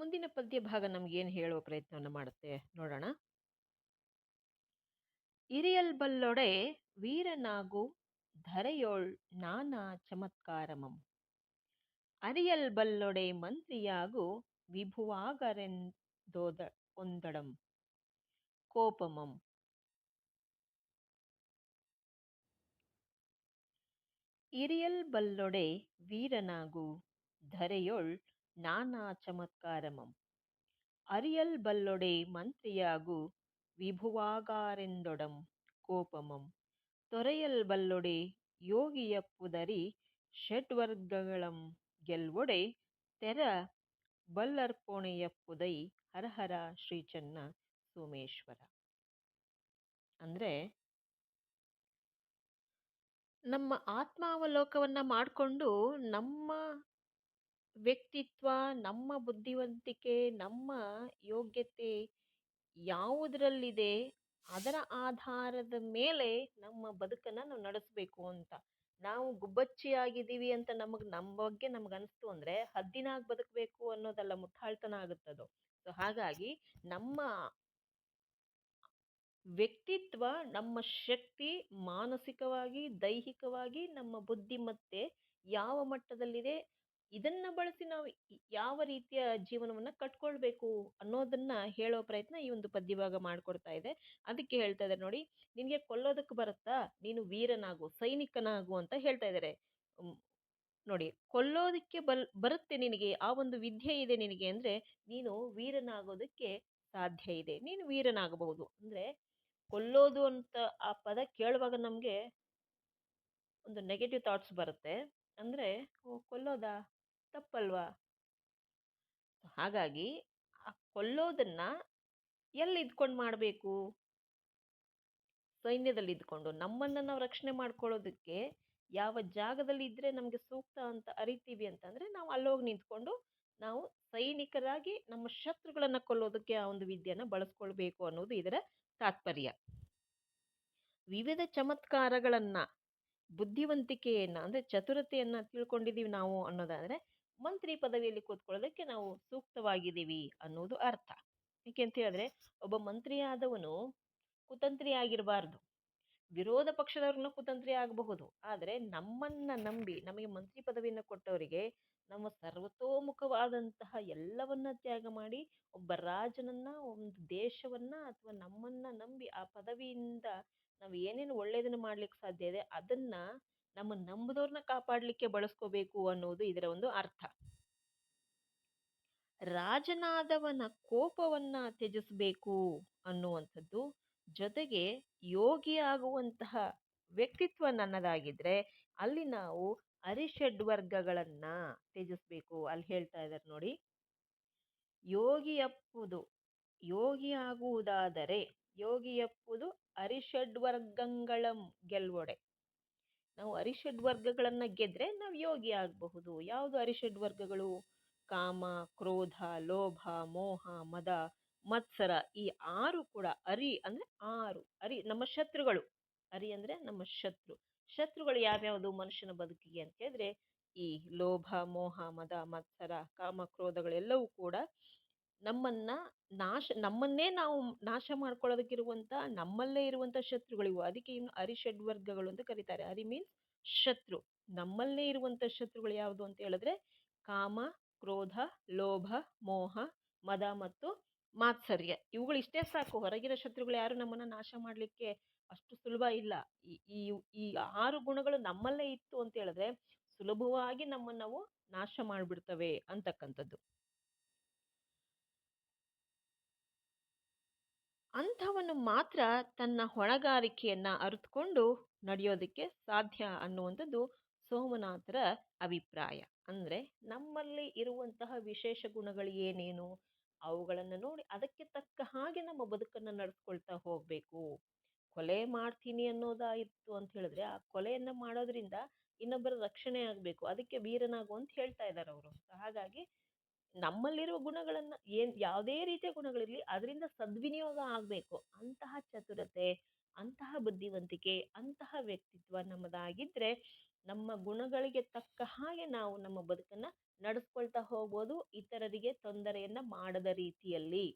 ಮುಂದಿನ ಪದ್ಯ ಭಾಗ ನಮಗೇನು ಹೇಳುವ ಪ್ರಯತ್ನವನ್ನು ಮಾಡುತ್ತೆ ನೋಡೋಣ. ಇರಿಯಲ್ಬಲ್ಲೊಡೆ ವೀರನಾಗು ಧರೆಯೋಳ್ ನಾನಾ ಚಮತ್ಕಾರಮಂ. ಅರಿಯಲ್ಬಲ್ಲೊಡೆ ಮಂತ್ರಿಯಾಗು ವಿಭುವಾಗರೆಂದೋದ ಒಂದಡಂ ಕೋಪಮಂ. ಇರಿಯಲ್ಬಲ್ಲೊಡೆ ವೀರನಾಗು ಧರೆಯೊಳ್ ನಾನಾ ಚಮತ್ಕಾರಮಂ. ಅರಿಯಲ್ಬಲ್ಲೊಡೆ ಮಂತ್ರಿಯಾಗು ವಿಭುವಾಗಾರೆಂದೊಡಂ ಕೋಪಮಂ. ತೊರೆಯಲ್ಬಲ್ಲೊಡೆ ಯೋಗಿಯಪ್ಪುದರಿ ಷಡ್ವರ್ಗಗಳಂ ಗೆಲ್ವೊಡೆ ತೆರ ಬಲ್ಲರ್ಪೋಣೆಯಪ್ಪುದೈ ಹರಹರ ಶ್ರೀಚನ್ನ ಸೋಮೇಶ್ವರ. ಅಂದರೆ ನಮ್ಮ ಆತ್ಮಾವಲೋಕವನ್ನು ಮಾಡಿಕೊಂಡು ನಮ್ಮ ವ್ಯಕ್ತಿತ್ವ, ನಮ್ಮ ಬುದ್ಧಿವಂತಿಕೆ, ನಮ್ಮ ಯೋಗ್ಯತೆ ಯಾವುದರಲ್ಲಿದೆ ಅದರ ಆಧಾರದ ಮೇಲೆ ನಮ್ಮ ಬದುಕನ್ನು ನಾವು ನಡೆಸಬೇಕು ಅಂತ. ನಾವು ಗುಬ್ಬಚ್ಚಿಯಾಗಿದ್ದೀವಿ ಅಂತ ನಮಗೆ, ನಮ್ಮ ಬಗ್ಗೆ ನಮ್ಗೆ ಅನಿಸ್ತು ಅಂದರೆ ಹದ್ದಿನಾಗಿ ಬದುಕಬೇಕು ಅನ್ನೋದಲ್ಲ ಮುಟ್ಟಾಳ್ತನ ಆಗುತ್ತದು. ಸೊ ಹಾಗಾಗಿ ನಮ್ಮ ವ್ಯಕ್ತಿತ್ವ, ನಮ್ಮ ಶಕ್ತಿ ಮಾನಸಿಕವಾಗಿ, ದೈಹಿಕವಾಗಿ, ನಮ್ಮ ಬುದ್ಧಿಮತ್ತೆ ಯಾವ ಮಟ್ಟದಲ್ಲಿದೆ ಇದನ್ನ ಬಳಸಿ ನಾವು ಯಾವ ರೀತಿಯ ಜೀವನವನ್ನು ಕಟ್ಕೊಳ್ಬೇಕು ಅನ್ನೋದನ್ನ ಹೇಳೋ ಪ್ರಯತ್ನ ಈ ಒಂದು ಪದ್ಯಭಾಗ ಮಾಡಿಕೊಡ್ತಾ ಇದೆ. ಅದಕ್ಕೆ ಹೇಳ್ತಾ ಇದ್ದಾರೆ ನೋಡಿ, ನಿನಗೆ ಕೊಲ್ಲೋದಕ್ಕೆ ಬರುತ್ತಾ? ನೀನು ವೀರನಾಗು, ಸೈನಿಕನಾಗು ಅಂತ ಹೇಳ್ತಾ ಇದ್ದಾರೆ ನೋಡಿ, ಕೊಲ್ಲೋದಕ್ಕೆ ಬಲ್, ಬರುತ್ತೆ ನಿನಗೆ, ಆ ಒಂದು ವಿದ್ಯೆ ಇದೆ ನಿನಗೆ ಅಂದರೆ, ನೀನು ವೀರನಾಗೋದಕ್ಕೆ ಸಾಧ್ಯ ಇದೆ. ನೀನು ವೀರನಾಗಬಹುದು. ಅಂದರೆ, ಕೊಲ್ಲೋದು ಅಂತ ಆ ಪದ ಕೇಳುವಾಗ ನಮಗೆ ಒಂದು ನೆಗೆಟಿವ್ ಥಾಟ್ಸ್ ಬರುತ್ತೆ. ಅಂದರೆ ಕೊಲ್ಲೋದಾ? ತಪ್ಪಲ್ವಾ? ಹಾಗಾಗಿ ಆ ಕೊಲ್ಲೋದನ್ನ ಎಲ್ಲಿ ಇದ್ಕೊಂಡು ಮಾಡಬೇಕು? ಸೈನ್ಯದಲ್ಲಿ ಇದ್ಕೊಂಡು ನಮ್ಮನ್ನು ನಾವು ರಕ್ಷಣೆ ಮಾಡ್ಕೊಳ್ಳೋದಕ್ಕೆ ಯಾವ ಜಾಗದಲ್ಲಿ ಇದ್ದರೆ ನಮಗೆ ಸೂಕ್ತ ಅಂತ ಅರಿತೀವಿ ಅಂತಂದರೆ ನಾವು ಅಲ್ಲೋಗಿ ನಿಂತ್ಕೊಂಡು ನಾವು ಸೈನಿಕರಾಗಿ ನಮ್ಮ ಶತ್ರುಗಳನ್ನು ಕೊಲ್ಲೋದಕ್ಕೆ ಆ ಒಂದು ವಿದ್ಯೆಯನ್ನು ಬಳಸ್ಕೊಳ್ಬೇಕು ಅನ್ನೋದು ಇದರ ತಾತ್ಪರ್ಯ. ವಿವಿಧ ಚಮತ್ಕಾರಗಳನ್ನು, ಬುದ್ಧಿವಂತಿಕೆಯನ್ನು, ಅಂದರೆ ಚತುರತೆಯನ್ನು ತಿಳ್ಕೊಂಡಿದ್ದೀವಿ ನಾವು ಅನ್ನೋದಾದರೆ ಮಂತ್ರಿ ಪದವಿಯಲ್ಲಿ ಕೂತ್ಕೊಳ್ಳೋದಕ್ಕೆ ನಾವು ಸೂಕ್ತವಾಗಿದ್ದೀವಿ ಅನ್ನೋದು ಅರ್ಥ. ಯಾಕೆ ಅಂತ ಹೇಳಿದ್ರೆ, ಒಬ್ಬ ಮಂತ್ರಿಯಾದವನು ಕುತಂತ್ರಿ ಆಗಿರಬಾರ್ದು ವಿರೋಧ ಪಕ್ಷದವ್ರನ್ನ ಕುತಂತ್ರಿ ಆಗಬಹುದು. ಆದರೆ ನಮ್ಮನ್ನ ನಂಬಿ, ನಮಗೆ ಮಂತ್ರಿ ಪದವಿಯನ್ನು ಕೊಟ್ಟವರಿಗೆ ನಮ್ಮ ಸರ್ವತೋಮುಖವಾದಂತಹ ಎಲ್ಲವನ್ನ ತ್ಯಾಗ ಮಾಡಿ, ಒಬ್ಬ ರಾಜನನ್ನ, ಒಂದು ದೇಶವನ್ನ ಅಥವಾ ನಮ್ಮನ್ನ ನಂಬಿ ಆ ಪದವಿಯಿಂದ ನಾವು ಏನೇನು ಒಳ್ಳೆಯದನ್ನು ಮಾಡ್ಲಿಕ್ಕೆ ಸಾಧ್ಯ ಇದೆ ಅದನ್ನ ನಮ್ಮ ನಂಬದವ್ರನ್ನ ಕಾಪಾಡಲಿಕ್ಕೆ ಬಳಸ್ಕೋಬೇಕು ಅನ್ನೋದು ಇದರ ಒಂದು ಅರ್ಥ. ರಾಜನಾದವನ ಕೋಪವನ್ನ ತ್ಯಜಿಸಬೇಕು ಅನ್ನುವಂಥದ್ದು ಜೊತೆಗೆ ಯೋಗಿ ಆಗುವಂತಹ ವ್ಯಕ್ತಿತ್ವ ನನ್ನದಾಗಿದ್ರೆ ಅಲ್ಲಿ ನಾವು ಅರಿಷಡ್ ವರ್ಗಗಳನ್ನ ತ್ಯಜಿಸ್ಬೇಕು. ಅಲ್ಲಿ ಹೇಳ್ತಾ ಇದ್ದಾರೆ ನೋಡಿ. ಯೋಗಿಯಪ್ಪುದು ಯೋಗಿ ಆಗುವುದಾದರೆ ಯೋಗಿಯಪ್ಪುದು ಅರಿಷಡ್ ವರ್ಗಗಳ ಗೆಲ್ವೊಡೆ. ನಾವು ಅರಿಷಡ್ ವರ್ಗಗಳನ್ನು ಗೆದ್ರೆ ನಾವು ಯೋಗಿ ಆಗಬಹುದು. ಯಾವುದು ಅರಿಷಡ್ ವರ್ಗಗಳು? ಕಾಮ, ಕ್ರೋಧ, ಲೋಭ, ಮೋಹ, ಮದ, ಮತ್ಸರ ಈ ಆರು ಕೂಡ ಅರಿ ಅಂದ್ರೆ ಆರು. ಅರಿ ನಮ್ಮ ಶತ್ರುಗಳು. ಅರಿ ಅಂದ್ರೆ ನಮ್ಮ ಶತ್ರು. ಶತ್ರುಗಳು ಯಾವ್ಯಾವುದು ಮನುಷ್ಯನ ಬದುಕಿಗೆ ಅಂತ ಹೇಳಿದ್ರೆ ಈ ಲೋಭ, ಮೋಹ, ಮದ, ಮತ್ಸರ, ಕಾಮ, ಕ್ರೋಧಗಳೆಲ್ಲವೂ ಕೂಡ ನಮ್ಮನ್ನ ನಾಶ, ನಮ್ಮನ್ನೇ ನಾವು ನಾಶ ಮಾಡ್ಕೊಳ್ಳೋದಕ್ಕಿರುವಂತ ನಮ್ಮಲ್ಲೇ ಇರುವಂತ ಶತ್ರುಗಳಿವು. ಅದಕ್ಕೆ ಇನ್ನು ಅರಿಷಡ್ ವರ್ಗಗಳು ಅಂತ ಕರೀತಾರೆ. ಅರಿ ಮೀನ್ಸ್ ಶತ್ರು. ನಮ್ಮಲ್ಲೇ ಇರುವಂತ ಶತ್ರುಗಳು ಯಾವುದು ಅಂತ ಹೇಳಿದ್ರೆ ಕಾಮ, ಕ್ರೋಧ, ಲೋಭ, ಮೋಹ, ಮದ ಮತ್ತು ಮಾತ್ಸರ್ಯ. ಇವುಗಳು ಇಷ್ಟೇ ಸಾಕು. ಹೊರಗಿನ ಶತ್ರುಗಳು ಯಾರು ನಮ್ಮನ್ನ ನಾಶ ಮಾಡಲಿಕ್ಕೆ ಅಷ್ಟು ಸುಲಭ ಇಲ್ಲ. ಈ ಈ ಈ ಆರು ಗುಣಗಳು ನಮ್ಮಲ್ಲೇ ಇತ್ತು ಅಂತ ಹೇಳಿದ್ರೆ ಸುಲಭವಾಗಿ ನಮ್ಮನ್ನು ನಾವು ನಾಶ ಮಾಡಿಬಿಡ್ತವೆ ಅಂತಕ್ಕಂಥದ್ದು. ಅಂಥವನ್ನು ಮಾತ್ರ ತನ್ನ ಹೊಣೆಗಾರಿಕೆಯನ್ನು ಅರಿತುಕೊಂಡು ನಡೆಯೋದಕ್ಕೆ ಸಾಧ್ಯ ಅನ್ನುವಂಥದ್ದು ಸೋಮನಾಥರ ಅಭಿಪ್ರಾಯ. ಅಂದರೆ ನಮ್ಮಲ್ಲಿ ಇರುವಂತಹ ವಿಶೇಷ ಗುಣಗಳು ಏನೇನು, ಅವುಗಳನ್ನು ನೋಡಿ ಅದಕ್ಕೆ ತಕ್ಕ ಹಾಗೆ ನಮ್ಮ ಬದುಕನ್ನು ನಡೆಸ್ಕೊಳ್ತಾ ಹೋಗಬೇಕು. ಕೊಲೆ ಮಾಡ್ತೀನಿ ಅನ್ನೋದಾಯಿತು ಅಂತ ಹೇಳಿದ್ರೆ ಆ ಕೊಲೆಯನ್ನು ಮಾಡೋದ್ರಿಂದ ಇನ್ನೊಬ್ಬರ ರಕ್ಷಣೆ ಆಗಬೇಕು. ಅದಕ್ಕೆ ವೀರನಾಗು ಅಂತ ಹೇಳ್ತಾ ಇದ್ದಾರೆ ಅವರು. ಹಾಗಾಗಿ ನಮ್ಮಲ್ಲಿರುವ ಗುಣಗಳನ್ನು ಏನು ಯಾವುದೇ ರೀತಿಯ ಗುಣಗಳಿರಲಿ ಅದರಿಂದ ಸದ್ವಿನಿಯೋಗ ಆಗಬೇಕು. ಅಂತಹ ಚತುರತೆ, ಅಂತಹ ಬುದ್ಧಿವಂತಿಕೆ, ಅಂತಹ ವ್ಯಕ್ತಿತ್ವ ನಮ್ಮದಾಗಿದ್ದರೆ ನಮ್ಮ ಗುಣಗಳಿಗೆ ತಕ್ಕ ಹಾಗೆ ನಾವು ನಮ್ಮ ಬದುಕನ್ನ ನಡೆಸ್ಕೊಳ್ತಾ ಹೋಗ್ಬೋದು ಇತರರಿಗೆ ತೊಂದರೆಯನ್ನ ಮಾಡದ ರೀತಿಯಲ್ಲಿ.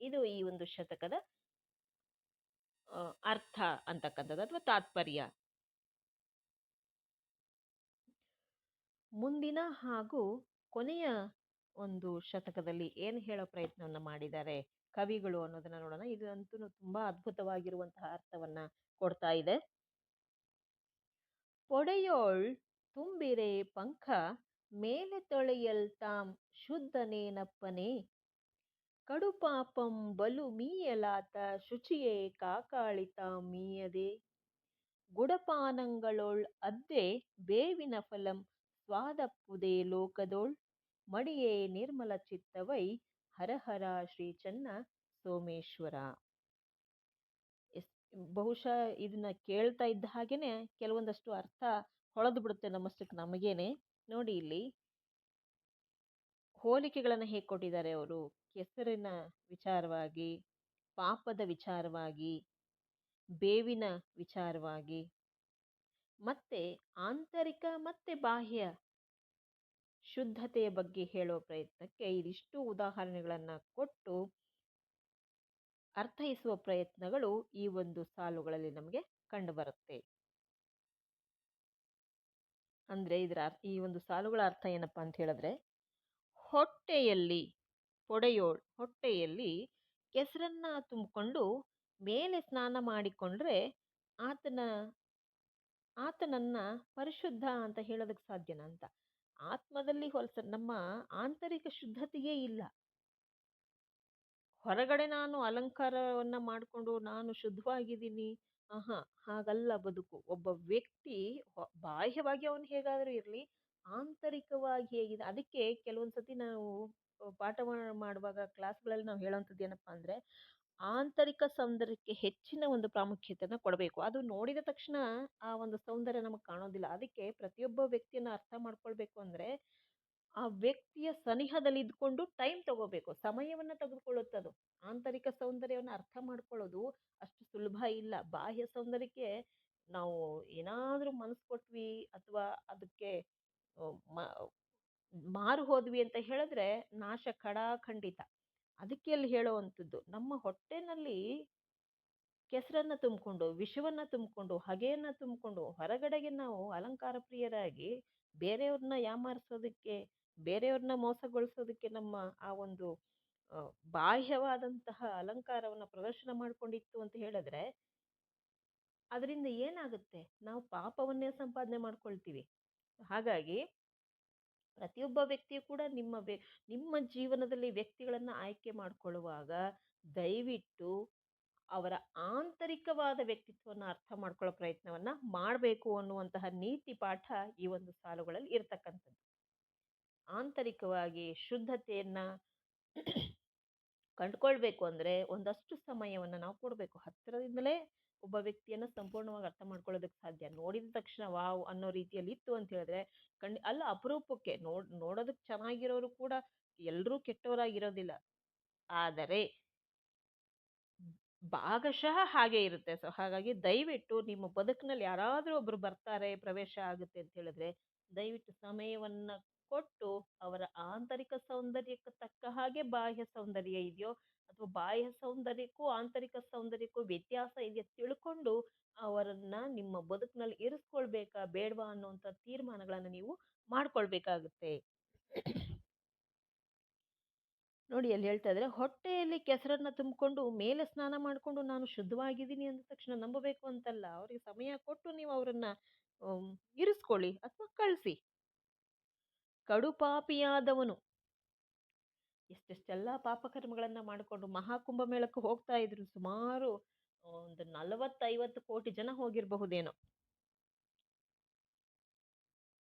ಇದು ಈ ಒಂದು ಶತಕದ ಅರ್ಥ ಅಂತಕ್ಕಂಥದ್ದು ಅಥವಾ ತಾತ್ಪರ್ಯ. ಮುಂದಿನ ಹಾಗೂ ಕೊನೆಯ ಒಂದು ಶತಕದಲ್ಲಿ ಏನು ಹೇಳೋ ಪ್ರಯತ್ನವನ್ನು ಮಾಡಿದ್ದಾರೆ ಕವಿಗಳು ಅನ್ನೋದನ್ನ ನೋಡೋಣ. ಇದು ಅಂತೂ ತುಂಬಾ ಅದ್ಭುತವಾಗಿರುವಂತಹ ಅರ್ಥವನ್ನ ಕೊಡ್ತಾ ಇದೆ. ಪೊಡೆಯೋಳ್ ತುಂಬಿರೆ ಪಂಖ ಮೇಲೆ ತೊಳೆಯಲ್ ಶುದ್ಧನೇನಪ್ಪನೆ ಶುದ್ಧನೇನಪ್ಪನೇ ಕಡುಪಾಪಂ ಬಲು ಮೀಯಲಾತ ಶುಚಿಯೇ ಕಾಕಾಳಿತ ಮೀಯದೆ. ಗುಡಪಾನಂಗಳೊಳ್ ಅದ್ದೆ ಬೇವಿನ ಫಲಂ ಸ್ವಾದಪ್ಪುದೇ ಲೋಕದೊಳ್. ಮಡಿಯೇ ನಿರ್ಮಲ ಚಿತ್ತವೈ ಹರಹರ ಶ್ರೀ ಚನ್ನ ಸೋಮೇಶ್ವರ. ಬಹುಶಃ ಇದನ್ನ ಕೇಳ್ತಾ ಇದ್ದ ಹಾಗೇನೆ ಕೆಲವೊಂದಷ್ಟು ಅರ್ಥ ಹೊಳೆದು ಬಿಡುತ್ತೆ ನಮ್ಮಷ್ಟಕ್ಕೆ ನಮಗೇನೆ. ನೋಡಿ ಇಲ್ಲಿ. ಹೋಲಿಕೆಗಳನ್ನು ಹೇಗೆ ಕೊಟ್ಟಿದ್ದಾರೆ ಅವರು? ಕೆಸರಿನ ವಿಚಾರವಾಗಿ, ಪಾಪದ ವಿಚಾರವಾಗಿ, ಬೇವಿನ ವಿಚಾರವಾಗಿ. ಮತ್ತೆ ಆಂತರಿಕ ಮತ್ತೆ ಬಾಹ್ಯ ಶುದ್ಧತೆಯ ಬಗ್ಗೆ ಹೇಳೋ ಪ್ರಯತ್ನಕ್ಕೆ ಇದಿಷ್ಟು ಉದಾಹರಣೆಗಳನ್ನು ಕೊಟ್ಟು ಅರ್ಥೈಸುವ ಪ್ರಯತ್ನಗಳು ಈ ಒಂದು ಸಾಲುಗಳಲ್ಲಿ ನಮಗೆ ಕಂಡುಬರುತ್ತೆ. ಅಂದ್ರೆ ಇದರ ಈ ಒಂದು ಸಾಲುಗಳ ಅರ್ಥ ಏನಪ್ಪ ಅಂತ ಹೇಳಿದ್ರೆ, ಹೊಟ್ಟೆಯಲ್ಲಿ ಪೊಡೆಯೋಳ್ ಹೊಟ್ಟೆಯಲ್ಲಿ ಕೆಸರನ್ನ ತುಂಬಿಕೊಂಡು ಮೇಲೆ ಸ್ನಾನ ಮಾಡಿಕೊಂಡ್ರೆ ಆತನ, ಆತನನ್ನ ಪರಿಶುದ್ಧ ಅಂತ ಹೇಳೋದಕ್ಕೆ ಸಾಧ್ಯನಾ ಅಂತ? ಆತ್ಮದಲ್ಲಿ ಹೊಲಸ, ನಮ್ಮ ಆಂತರಿಕ ಶುದ್ಧತೆಯೇ ಇಲ್ಲ. ಹೊರಗಡೆ ನಾನು ಅಲಂಕಾರವನ್ನ ಮಾಡಿಕೊಂಡು ನಾನು ಶುದ್ಧವಾಗಿದ್ದೀನಿ, ಆಹಾ, ಹಾಗಲ್ಲ ಬದುಕು. ಒಬ್ಬ ವ್ಯಕ್ತಿ ಬಾಹ್ಯವಾಗಿ ಅವನು ಹೇಗಾದರೂ ಇರಲಿ, ಆಂತರಿಕವಾಗಿ ಹೇಗಿದೆ. ಅದಕ್ಕೆ ಕೆಲವೊಂದು ಸತಿ ನಾವು ಪಾಠ ಮಾಡುವಾಗ, ಕ್ಲಾಸ್ಗಳಲ್ಲಿ ನಾವು ಹೇಳೋವಂಥದ್ದು ಏನಪ್ಪಾ ಅಂದ್ರೆ ಆಂತರಿಕ ಸೌಂದರ್ಯಕ್ಕೆ ಹೆಚ್ಚಿನ ಒಂದು ಪ್ರಾಮುಖ್ಯತೆಯನ್ನು ಕೊಡಬೇಕು. ಅದು ನೋಡಿದ ತಕ್ಷಣ ಆ ಒಂದು ಸೌಂದರ್ಯ ನಮಗೆ ಕಾಣೋದಿಲ್ಲ. ಅದಕ್ಕೆ ಪ್ರತಿಯೊಬ್ಬ ವ್ಯಕ್ತಿಯನ್ನ ಅರ್ಥ ಮಾಡ್ಕೊಳ್ಬೇಕು ಅಂದ್ರೆ, ಆ ವ್ಯಕ್ತಿಯ ಸನಿಹದಲ್ಲಿ ಇದ್ಕೊಂಡು ಟೈಮ್ ತಗೋಬೇಕು. ಸಮಯವನ್ನ ತೆಗೆದುಕೊಳ್ಳುತ್ತದು. ಆಂತರಿಕ ಸೌಂದರ್ಯವನ್ನ ಅರ್ಥ ಮಾಡ್ಕೊಳ್ಳೋದು ಅಷ್ಟು ಸುಲಭ ಇಲ್ಲ. ಬಾಹ್ಯ ಸೌಂದರ್ಯಕ್ಕೆ ನಾವು ಏನಾದ್ರೂ ಮನಸ್ಸು ಕೊಟ್ವಿ ಅಥವಾ ಅದಕ್ಕೆ ಮಾರು ಹೋದ್ವಿ ಅಂತ ಹೇಳಿದ್ರೆ ನಾಶ ಖಡಾಖಂಡಿತ. ಅದಕ್ಕೆ ಅಲ್ಲಿ ಹೇಳುವಂಥದ್ದು, ನಮ್ಮ ಹೊಟ್ಟೆನಲ್ಲಿ ಕೆಸರನ್ನ ತುಂಬಿಕೊಂಡು, ವಿಷವನ್ನ ತುಂಬಿಕೊಂಡು, ಹಗೆಯನ್ನು ತುಂಬಿಕೊಂಡು, ಹೊರಗಡೆಗೆ ನಾವು ಅಲಂಕಾರ ಪ್ರಿಯರಾಗಿ ಬೇರೆಯವ್ರನ್ನ ಯಾಮಾರಿಸೋದಕ್ಕೆ, ಬೇರೆಯವ್ರನ್ನ ಮೋಸಗೊಳಿಸೋದಕ್ಕೆ ನಮ್ಮ ಆ ಒಂದು ಬಾಹ್ಯವಾದಂತಹ ಅಲಂಕಾರವನ್ನ ಪ್ರದರ್ಶನ ಮಾಡ್ಕೊಂಡಿತ್ತು ಅಂತ ಹೇಳಿದ್ರೆ, ಅದರಿಂದ ಏನಾಗುತ್ತೆ? ನಾವು ಪಾಪವನ್ನೇ ಸಂಪಾದನೆ ಮಾಡ್ಕೊಳ್ತೀವಿ. ಹಾಗಾಗಿ ಪ್ರತಿಯೊಬ್ಬ ವ್ಯಕ್ತಿಯು ಕೂಡ ನಿಮ್ಮ ವ್ಯ, ನಿಮ್ಮ ಜೀವನದಲ್ಲಿ ವ್ಯಕ್ತಿಗಳನ್ನು ಆಯ್ಕೆ ಮಾಡಿಕೊಳ್ಳುವಾಗ ದಯವಿಟ್ಟು ಅವರ ಆಂತರಿಕವಾದ ವ್ಯಕ್ತಿತ್ವವನ್ನು ಅರ್ಥ ಮಾಡ್ಕೊಳ್ಳೋ ಪ್ರಯತ್ನವನ್ನು ಮಾಡಬೇಕು ಅನ್ನುವಂತಹ ನೀತಿ ಪಾಠ ಈ ಒಂದು ಸಾಲುಗಳಲ್ಲಿ ಇರತಕ್ಕಂಥದ್ದು. ಆಂತರಿಕವಾಗಿ ಶುದ್ಧತೆಯನ್ನು ಕಂಡುಕೊಳ್ಬೇಕು ಅಂದ್ರೆ ಒಂದಷ್ಟು ಸಮಯವನ್ನ ನಾವು ಕೊಡಬೇಕು. ಹತ್ತಿರದಿಂದಲೇ ಒಬ್ಬ ವ್ಯಕ್ತಿಯನ್ನು ಸಂಪೂರ್ಣವಾಗಿ ಅರ್ಥ ಮಾಡ್ಕೊಳ್ಳೋದಕ್ಕೆ ಸಾಧ್ಯ. ನೋಡಿದ ತಕ್ಷಣ ವಾವ್ ಅನ್ನೋ ರೀತಿಯಲ್ಲಿ ಇತ್ತು ಅಂತ ಹೇಳಿದ್ರೆ, ಖಂಡಿ, ಅಲ್ಲ ಅಪರೂಪಕ್ಕೆ ನೋಡ್, ನೋಡೋದಕ್ಕೆ ಚೆನ್ನಾಗಿರೋರು ಕೂಡ ಎಲ್ಲರೂ ಕೆಟ್ಟವರಾಗಿರೋದಿಲ್ಲ. ಆದರೆ ಭಾಗಶಃ ಹಾಗೆ ಇರುತ್ತೆ. ಸೊ, ಹಾಗಾಗಿ ದಯವಿಟ್ಟು ನಿಮ್ಮ ಬದುಕಿನಲ್ಲಿ ಯಾರಾದರೂ ಒಬ್ರು ಬರ್ತಾರೆ, ಪ್ರವೇಶ ಆಗುತ್ತೆ ಅಂತ ಹೇಳಿದ್ರೆ, ದಯವಿಟ್ಟು ಸಮಯವನ್ನ ಕೊಟ್ಟು ಅವರ ಆಂತರಿಕ ಸೌಂದರ್ಯಕ್ಕೆ ತಕ್ಕ ಹಾಗೆ ಬಾಹ್ಯ ಸೌಂದರ್ಯ ಇದೆಯೋ ಅಥವಾ ಬಾಹ್ಯ ಸೌಂದರ್ಯಕ್ಕೂ ಆಂತರಿಕ ಸೌಂದರ್ಯಕ್ಕೂ ವ್ಯತ್ಯಾಸ ಇದೆಯಾ ತಿಳ್ಕೊಂಡು ಅವರನ್ನ ನಿಮ್ಮ ಬದುಕಿನಲ್ಲಿ ಇರಿಸ್ಕೊಳ್ಬೇಕಾ ಬೇಡವಾ ಅನ್ನುವಂಥ ತೀರ್ಮಾನಗಳನ್ನು ನೀವು ಮಾಡ್ಕೊಳ್ಬೇಕಾಗುತ್ತೆ. ನೋಡಿ ಅಲ್ಲಿ ಹೇಳ್ತಾ ಇದ್ರೆ ಹೊಟ್ಟೆಯಲ್ಲಿ ಕೆಸರನ್ನ ತುಂಬಿಕೊಂಡು ಮೇಲೆ ಸ್ನಾನ ಮಾಡಿಕೊಂಡು ನಾನು ಶುದ್ಧವಾಗಿದ್ದೀನಿ ಅಂದ ತಕ್ಷಣ ನಂಬಬೇಕು ಅಂತಲ್ಲ, ಅವರಿಗೆ ಸಮಯ ಕೊಟ್ಟು ನೀವು ಅವರನ್ನ ಇರಿಸ್ಕೊಳ್ಳಿ ಅಥವಾ ಕಳಿಸಿ. ಕಡುಪಾಪಿಯಾದವನು ಎಷ್ಟೆಷ್ಟೆಲ್ಲ ಪಾಪಕರ್ಮಗಳನ್ನು ಮಾಡಿಕೊಂಡು ಮಹಾಕುಂಭಮೇಳಕ್ಕೆ ಹೋಗ್ತಾ ಇದ್ರು. ಸುಮಾರು ಒಂದು ನಲವತ್ತೈವತ್ತು ಕೋಟಿ ಜನ ಹೋಗಿರಬಹುದೇನೋ.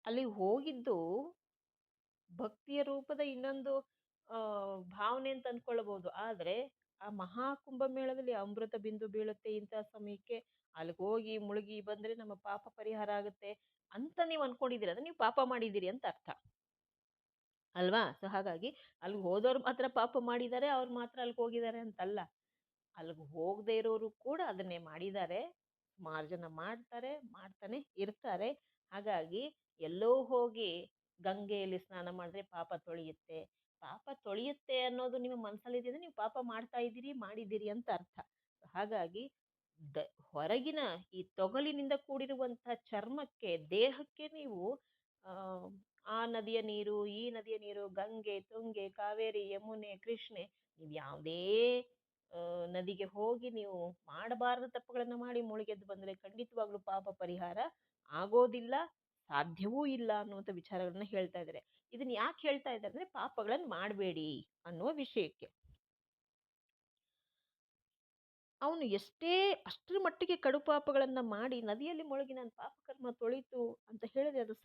ಅಲ್ಲಿ ಹೋಗಿದ್ದು ಭಕ್ತಿಯ ರೂಪದ ಇನ್ನೊಂದು ಭಾವನೆ ಅಂತ ಅಂದ್ಕೊಳ್ಳಬಹುದು ಆದರೆ ಆ ಮಹಾಕುಂಭಮೇಳದಲ್ಲಿ ಅಮೃತ ಬಿಂದು ಬೀಳುತ್ತೆ ಇಂತಹ ಸಮಯಕ್ಕೆ. ಅಲ್ಲಿಗೆ ಹೋಗಿ ಮುಳುಗಿ ಬಂದ್ರೆ ನಮ್ಮ ಪಾಪ ಪರಿಹಾರ ಆಗುತ್ತೆ ಅಂತ ನೀವು ಅನ್ಕೊಂಡಿದ್ದೀರಿ. ಅಂದರೆ ನೀವು ಪಾಪ ಮಾಡಿದ್ದೀರಿ ಅಂತ ಅರ್ಥ. ಅಲ್ವಾ? ಸೊ, ಹಾಗಾಗಿ ಅಲ್ಲಿಗೆ ಹೋದವ್ರು ಮಾತ್ರ ಪಾಪ ಮಾಡಿದ್ದಾರೆ, ಅವ್ರು ಮಾತ್ರ ಅಲ್ಲಿಗೆ ಹೋಗಿದ್ದಾರೆ ಅಂತಲ್ಲ. ಅಲ್ಲಿಗೆ ಹೋಗದೆ ಇರೋರು ಕೂಡ ಅದನ್ನೇ ಮಾಡಿದ್ದಾರೆ ಸುಮಾರು ಜನ ಮಾಡ್ತಾರೆ, ಮಾಡ್ತಾನೆ ಇರ್ತಾರೆ. ಹಾಗಾಗಿ ಎಲ್ಲೋ ಹೋಗಿ ಗಂಗೆಯಲ್ಲಿ ಸ್ನಾನ ಮಾಡಿದ್ರೆ ಪಾಪ ತೊಳೆಯುತ್ತೆ. ಪಾಪ ತೊಳೆಯುತ್ತೆ ಅನ್ನೋದು ನಿಮ್ಮ ಮನಸ್ಸಲ್ಲಿ ಇದೆಯಂದ್ರೆ ನೀವು ಪಾಪ ಮಾಡ್ತಾ ಇದ್ದೀರಿ, ಮಾಡಿದ್ದೀರಿ ಅಂತ ಅರ್ಥ. ಹಾಗಾಗಿ ದ, ಹೊರಗಿನ ಈ ತೊಗಲಿನಿಂದ ಕೂಡಿರುವಂಥ ಚರ್ಮಕ್ಕೆ, ದೇಹಕ್ಕೆ ನೀವು ಆ ನದಿಯ ನೀರು, ಈ ನದಿಯ ನೀರು, ಗಂಗೆ, ತುಂಗೆ, ಕಾವೇರಿ, ಯಮುನೆ, ಕೃಷ್ಣೆ, ನೀವು ಯಾವುದೇ ನದಿಗೆ ಹೋಗಿ ನೀವು ಮಾಡಬಾರದ ತಪ್ಪುಗಳನ್ನು ಮಾಡಿ ಮುಳುಗೆದ್ದು ಬಂದರೆ ಖಂಡಿತವಾಗ್ಲೂ ಪಾಪ ಪರಿಹಾರ ಆಗೋದಿಲ್ಲ, ಸಾಧ್ಯವೂ ಇಲ್ಲ ಅನ್ನುವಂಥ ವಿಚಾರಗಳನ್ನ ಹೇಳ್ತಾ ಇದ್ದಾರೆ ಇದನ್ನ ಯಾಕೆ ಹೇಳ್ತಾ ಇದ್ದಾರೆ ಅಂದರೆ ಪಾಪಗಳನ್ನು ಮಾಡಬೇಡಿ ಅನ್ನುವ ವಿಷಯಕ್ಕೆ. ಅವನು ಎಷ್ಟೇ ಅಷ್ಟರ ಮಟ್ಟಿಗೆ ಕಡು ಪಾಪಗಳನ್ನು ಮಾಡಿ ನದಿಯಲ್ಲಿ ಮುಳುಗಿ ನನ್ನ ಪಾಪಕರ್ಮ ತೊಳಿತು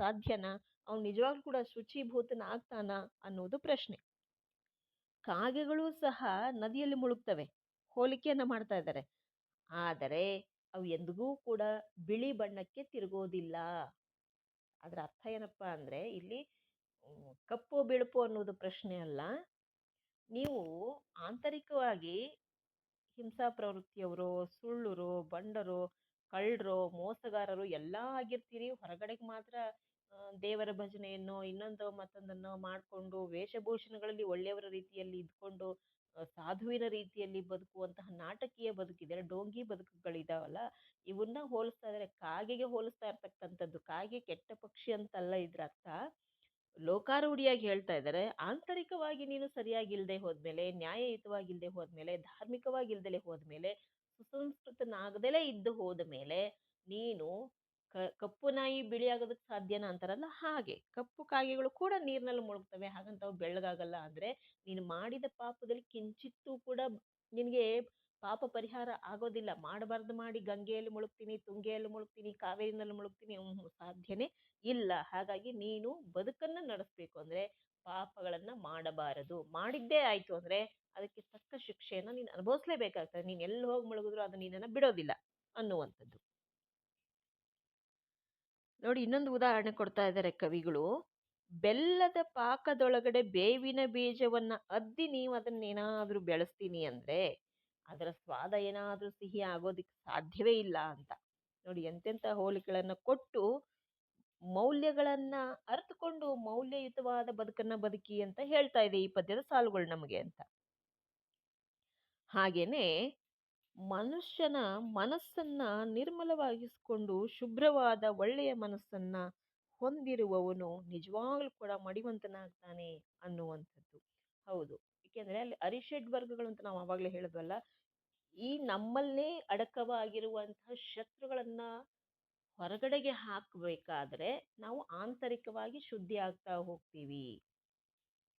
ಸಾಧ್ಯನಾ? ಅವನು ನಿಜವಾಗ್ಲೂ ಕೂಡ ಶುಚಿಭೂತನ ಆಗ್ತಾನ? ಅನ್ನೋದು ಪ್ರಶ್ನೆ. ಕಾಗೆಗಳು ಸಹ ನದಿಯಲ್ಲಿ ಮುಳುಗ್ತವೆ. ಹೋಲಿಕೆಯನ್ನು ಮಾಡ್ತಾ ಇದ್ದಾರೆ ಆದರೆ ಅವು ಎಂದಿಗೂ ಕೂಡ ಬಿಳಿ ಬಣ್ಣಕ್ಕೆ ತಿರುಗೋದಿಲ್ಲ. ಅದರ ಅರ್ಥ ಏನಪ್ಪ ಅಂದರೆ ಇಲ್ಲಿ ಕಪ್ಪು ಬಿಳುಪು ಅನ್ನೋದು ಪ್ರಶ್ನೆ ಅಲ್ಲ. ನೀವು ಆಂತರಿಕವಾಗಿ ಹಿಂಸಾ ಪ್ರವೃತ್ತಿಯವರು, ಸುಳ್ಳರು, ಬಂಡರು, ಕಳ್ಳರು, ಮೋಸಗಾರರು ಎಲ್ಲ ಆಗಿರ್ತೀರಿ. ಹೊರಗಡೆಗೆ ಮಾತ್ರ ದೇವರ ಭಜನೆಯನ್ನು ಇನ್ನೊಂದು ಮತ್ತೊಂದನ್ನು ಮಾಡಿಕೊಂಡು ವೇಷಭೂಷಣಗಳಲ್ಲಿ ಒಳ್ಳೆಯವರ ರೀತಿಯಲ್ಲಿ ಇದ್ಕೊಂಡು ಸಾಧುವಿನ ರೀತಿಯಲ್ಲಿ ಬದುಕುವಂತಹ ನಾಟಕೀಯ ಬದುಕಿದೆ. ಡೋಂಗಿ ಬದುಕುಗಳಿದಾವಲ್ಲ, ಇವನ್ನ ಹೋಲಿಸ್ತಾ ಇದ್ದಾರೆ ಕಾಗೆಗೆ ಹೋಲಿಸ್ತಾ ಇರ್ತಕ್ಕಂಥದ್ದು, ಕಾಗೆ ಕೆಟ್ಟ ಪಕ್ಷಿ ಅಂತಲ್ಲ ಇದ್ರ ಅರ್ಥ ಲೋಕಾರೂಢಿಯಾಗಿ ಹೇಳ್ತಾ ಇದ್ದಾರೆ, ಆಂತರಿಕವಾಗಿ ನೀನು ಸರಿಯಾಗಿಲ್ಲದೆ ಹೋದ್ಮೇಲೆ ನ್ಯಾಯಯುತವಾಗಿಲ್ಲದೆ ಹೋದ್ಮೇಲೆ, ಧಾರ್ಮಿಕವಾಗಿಲ್ದಲೆ ಹೋದ್ಮೇಲೆ, ಸುಸಂಸ್ಕೃತನಾಗದಲೇ ಇದ್ದು ಹೋದ ಮೇಲೆ ನೀನು ಕ, ಕಪ್ಪು ನಾಯಿ ಬಿಳಿ ಆಗೋದಕ್ಕೆ ಸಾಧ್ಯನಾ ಅಂತಾರಲ್ಲ? ಹಾಗೆ. ಕಪ್ಪು ಕಾಗೆಗಳು ಕೂಡ ನೀರಿನಲ್ಲಿ ಮುಳುಗ್ತವೆ. ಹಾಗಂತ ಅವು ಬೆಳ್ಳಗಾಗಲ್ಲ ಅಂದ್ರೆ ನೀನು ಮಾಡಿದ ಪಾಪದಲ್ಲಿ ಕಿಂಚಿತ್ತೂ ಕೂಡ ನಿನಗೆ ಪಾಪ ಪರಿಹಾರ ಆಗೋದಿಲ್ಲ. ಮಾಡಬಾರ್ದು ಮಾಡಿ ಗಂಗೆಯಲ್ಲಿ ಮುಳುಗ್ತೀನಿ, ತುಂಗೆಯಲ್ಲಿ ಮುಳುಗ್ತೀನಿ, ಕಾವೇರಿನಲ್ಲಿ ಮುಳುಗ್ತೀನಿ. ಸಾಧ್ಯನೇ ಇಲ್ಲ. ಹಾಗಾಗಿ ನೀನು ಬದುಕನ್ನು ನಡೆಸಬೇಕು ಅಂದರೆ ಪಾಪಗಳನ್ನು ಮಾಡಬಾರದು. ಮಾಡಿದ್ದೇ ಆಯಿತು ಅಂದರೆ ಅದಕ್ಕೆ ತಕ್ಕ ಶಿಕ್ಷೆಯನ್ನು ನೀನು ಅನುಭವಿಸ್ಲೇಬೇಕಾಗ್ತದೆ. ನೀನು ಎಲ್ಲಿ ಹೋಗಿ ಮುಳುಗಿದ್ರು ಅದು ನಿನ್ನನ್ನು ಬಿಡೋದಿಲ್ಲ ಅನ್ನುವಂಥದ್ದು. ನೋಡಿ ಇನ್ನೊಂದು ಉದಾಹರಣೆ ಕೊಡ್ತಾ ಇದ್ದಾರೆ ಕವಿಗಳು. ಬೆಲ್ಲದ ಪಾಕದೊಳಗಡೆ ಬೇವಿನ ಬೀಜವನ್ನ ಅದ್ದಿ ನೀವು ಅದನ್ನೇನಾದರೂ ಬೆಳೆಸ್ತೀನಿ ಅಂದ್ರೆ ಅದರ ಸ್ವಾದ ಏನಾದರೂ ಸಿಹಿ ಆಗೋದಕ್ಕೆ ಸಾಧ್ಯವೇ ಇಲ್ಲ ಅಂತ. ನೋಡಿ ಎಂತೆಂಥ ಹೋಲಿಕೆಗಳನ್ನು ಕೊಟ್ಟು ಮೌಲ್ಯಗಳನ್ನು ಅರ್ಥಕೊಂಡು ಮೌಲ್ಯಯುತವಾದ ಬದುಕನ್ನು ಬದುಕಿ ಅಂತ ಹೇಳ್ತಾ ಇದೆ ಈ ಪದ್ಯದ ಸಾಲುಗಳು ನಮಗೆ ಅಂತ. ಹಾಗೇನೆ ಮನುಷ್ಯನ ಮನಸ್ಸನ್ನ ನಿರ್ಮಲವಾಗಿಸಿಕೊಂಡು ಶುಭ್ರವಾದ ಒಳ್ಳೆಯ ಮನಸ್ಸನ್ನ ಹೊಂದಿರುವವನು ನಿಜವಾಗ್ಲೂ ಕೂಡ ಮಡಿವಂತನಾಗ್ತಾನೆ ಅನ್ನುವಂಥದ್ದು. ಹೌದು. ಏಕೆಂದರೆ ಅಲ್ಲಿ ಅರಿಷಡ್ ವರ್ಗಗಳು ಅಂತ ನಾವು ಆವಾಗಲೇ ಹೇಳಿದ್ವಲ್ಲ, ಈ ನಮ್ಮಲ್ಲೇ ಅಡಕವಾಗಿರುವಂತಹ ಶತ್ರುಗಳನ್ನ ಹೊರಗಡೆಗೆ ಹಾಕಬೇಕಾದ್ರೆ ನಾವು ಆಂತರಿಕವಾಗಿ ಶುದ್ಧಿ ಆಗ್ತಾ ಹೋಗ್ತೀವಿ.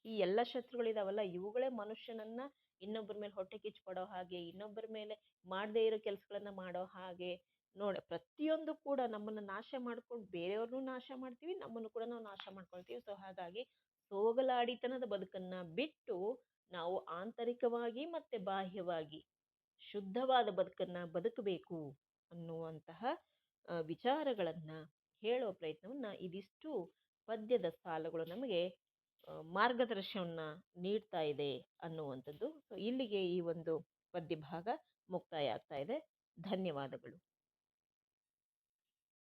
ಈ ಎಲ್ಲ ಶತ್ರುಗಳಿದಾವಲ್ಲ, ಇವುಗಳೇ ಮನುಷ್ಯನನ್ನ ಇನ್ನೊಬ್ಬರ ಮೇಲೆ ಹೊಟ್ಟೆ ಕಿಚ್ಚು ಹಾಗೆ, ಇನ್ನೊಬ್ಬರ ಮೇಲೆ ಮಾಡದೇ ಇರೋ ಕೆಲಸಗಳನ್ನ ಮಾಡೋ ಹಾಗೆ, ನೋಡಿ ಪ್ರತಿಯೊಂದು ಕೂಡ ನಮ್ಮನ್ನು ನಾಶ ಮಾಡ್ಕೊಂಡು ಬೇರೆಯವ್ರನ್ನೂ ನಾಶ ಮಾಡ್ತೀವಿ, ನಮ್ಮನ್ನು ಕೂಡ ನಾವು ನಾಶ ಮಾಡ್ಕೊಳ್ತೀವಿ. ಸೊ ಹಾಗಾಗಿ ಸೋಗಲಾಡಿತನದ ಬದುಕನ್ನು ಬಿಟ್ಟು ನಾವು ಆಂತರಿಕವಾಗಿ ಮತ್ತೆ ಬಾಹ್ಯವಾಗಿ ಶುದ್ಧವಾದ ಬದುಕನ್ನು ಬದುಕಬೇಕು ಅನ್ನುವಂತಹ ವಿಚಾರಗಳನ್ನು ಹೇಳೋ ಪ್ರಯತ್ನವನ್ನ ಇದಿಷ್ಟು ಪದ್ಯದ ಸಾಲುಗಳು ನಮಗೆ ಮಾರ್ಗದರ್ಶನವನ್ನ ನೀಡ್ತಾ ಇದೆ ಅನ್ನುವಂಥದ್ದು. ಇಲ್ಲಿಗೆ ಈ ಒಂದು ಪದ್ಯ ಭಾಗ ಮುಕ್ತಾಯ ಆಗ್ತಾ ಇದೆ. ಧನ್ಯವಾದಗಳು.